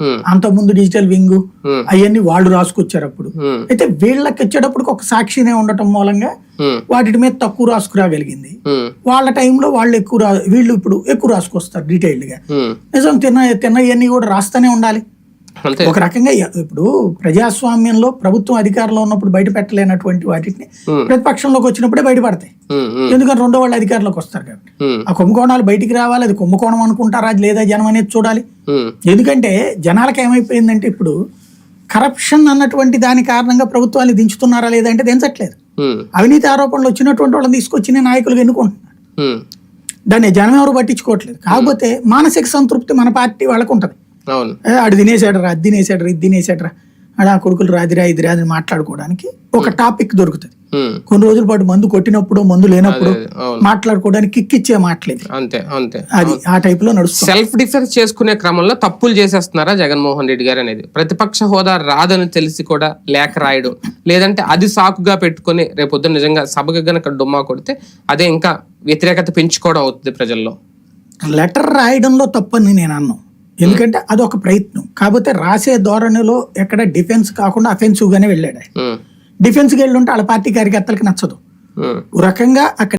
ఉమ్, అంతకుముందు digital wing అవన్నీ వాళ్ళు రాసుకొచ్చారు అప్పుడు. అయితే వీళ్ళకి వచ్చేటప్పుడు ఒక సాక్షినే ఉండటం మూలంగా వాటి మీద తక్కువ రాసుకురాగలిగింది వాళ్ళ టైంలో వాళ్ళు ఎక్కువ వీళ్ళు ఇప్పుడు ఎక్కువ రాసుకొస్తారు డీటెయిల్డ్గా. నిజం తిన్న తిన్నవన్నీ కూడా రాస్తూనే ఉండాలి. ఒక రకంగా ఇప్పుడు ప్రజాస్వామ్యంలో ప్రభుత్వం అధికారంలో ఉన్నప్పుడు బయట పెట్టలేనటువంటి వాటిని ప్రతిపక్షంలోకి వచ్చినప్పుడే బయటపడతాయి. ఎందుకంటే రెండో వాళ్ళు అధికారంలోకి వస్తారు కాబట్టి. ఆ కుంభకోణాలు బయటికి రావాలి అది కుంభకోణం అనుకుంటారా లేదా జనం అనేది చూడాలి. ఎందుకంటే జనాలకు ఏమైపోయిందంటే ఇప్పుడు కరప్షన్ అన్నటువంటి దాని కారణంగా ప్రభుత్వాన్ని దించుతున్నారా లేదా అంటే దించట్లేదు. అవినీతి ఆరోపణలు వచ్చినటువంటి వాళ్ళని తీసుకొచ్చి నాయకులుగా ఎన్నుకుంటున్నారు. దాన్ని జనం ఎవరు పట్టించుకోవట్లేదు. కాకపోతే మానసిక సంతృప్తి మన పార్టీ వాళ్ళకు ఉంటుంది. ఆడు తినేసాడరా అది తినేసాడరా ఇది తినేసాడరా ఆడ ఆ కొడుకులు రాదిరా ఇది రాదని మాట్లాడుకోవడానికి ఒక టాపిక్ దొరుకుతుంది. కొన్ని రోజుల పాటు మందు కొట్టినప్పుడు మందు లేనప్పుడు మాట్లాడుకోవడానికి కిక్ ఇచ్చే మాటలేదు. అంతే అంతే. అది ఆ టైప్లో నడుస్తుంది. సెల్ఫ్ డిఫెన్స్ చేసుకునే క్రమంలో తప్పులు చేసేస్తున్నారా జగన్మోహన్ రెడ్డి గారు అనేది? ప్రతిపక్ష హోదా రాదని తెలిసి కూడా లేఖ రాయడం. లేదంటే అది సాకుగా పెట్టుకొని రేపొద్దు నిజంగా సభకు గనక డుమ్మా కొడితే అదే ఇంకా వ్యతిరేకత పెంచుకోవడం అవుతుంది ప్రజల్లో. లెటర్ రాయడంలో తప్పని నేను అన్నాను ఎందుకంటే అది ఒక ప్రయత్నం. కాకపోతే రాసే ధోరణిలో ఎక్కడ డిఫెన్స్ కాకుండా అఫెన్సివ్ గానే వెళ్ళాడు ఆయన. ఉమ్, డిఫెన్స్కి వెళ్ళి ఉంటే వాళ్ళ పార్టీ కార్యకర్తలకు నచ్చదు. రకంగా అక్కడ